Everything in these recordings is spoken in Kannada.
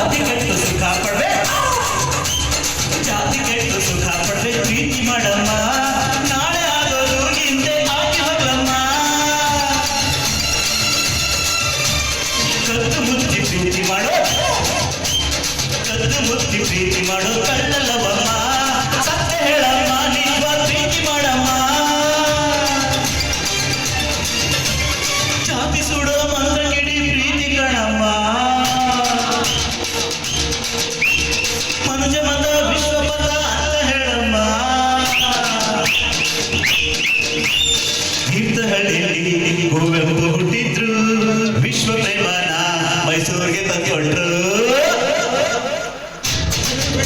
ಜಾತಿ ಕೆಟ್ಟು ಸುಖ ಪಡ್ವೆ ಜಾತಿ ಕೆಟ್ಟು ಸುಖ ಪಡ್ವೆ ಪ್ರೀತಿ ಮಾಡಮ್ಮ. ನಾಳೆ ಆಗೋದು ಹಿಂದೆ ಹಾಕಿ ಹೋಗ್ಲಮ್ಮ. ಕದ್ದು ಮುಚ್ಚಿ ಪ್ರೀತಿ ಮಾಡೋ, ಕದ್ದು ಮುಚ್ಚಿ ಪ್ರೀತಿ ಮಾಡೋ ಕಳ್ಳಲ್ಲವಮ್ಮ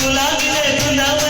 लागले तुला